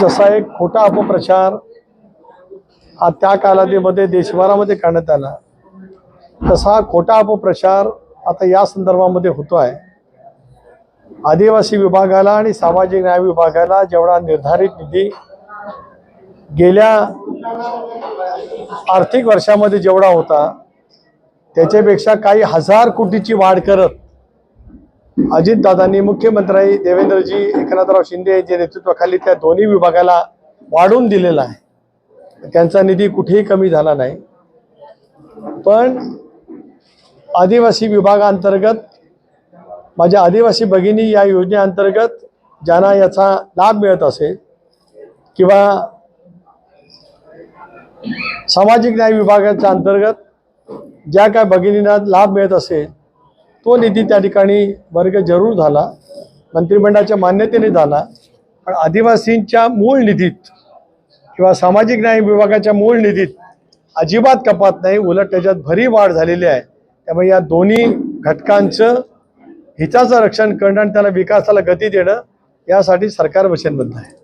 जसा एक खोटा अपप्रचार हा त्या कालावधीमध्ये देशभरामध्ये करण्यात आला तसा खोटा अपप्रचार आता या संदर्भामध्ये होतो आहे. आदिवासी विभागाला आणि सामाजिक न्याय विभागाला जेवढा निर्धारित निधी गेल्या आर्थिक वर्षामध्ये जेवढा होता त्याच्यापेक्षा काही हजार कोटीची वाढ करत अजितदादांनी मुख्यमंत्री देवेंद्रजी एकनाथराव शिंदे यांच्या नेतृत्वाखाली त्या दोन्ही विभागाला वाढवून दिलेला आहे. त्यांचा निधी कुठेही कमी झाला नाही. पण आदिवासी विभागाअंतर्गत माझ्या आदिवासी भगिनी या योजनेअंतर्गत ज्यांना याचा लाभ मिळत असेल किंवा सामाजिक न्याय विभागाच्या अंतर्गत ज्या काय भगिनींना लाभ मिळत असेल तो निधी त्या ठिकाणी वर्ग जरूर झाला मंत्रिमंडळाच्या मान्यतेने झाला. पण आदिवासींच्या मूळ निधीत किंवा सामाजिक न्याय विभागाच्या मूळ निधीत अजिबात कपात नाही उलट त्याच्यात भरी वाढ झालेली आहे. त्यामुळे या दोन्ही घटकांचं हिताचं रक्षण करणं आणि त्याला विकासाला गती देणं यासाठी सरकार वचनबद्ध आहे.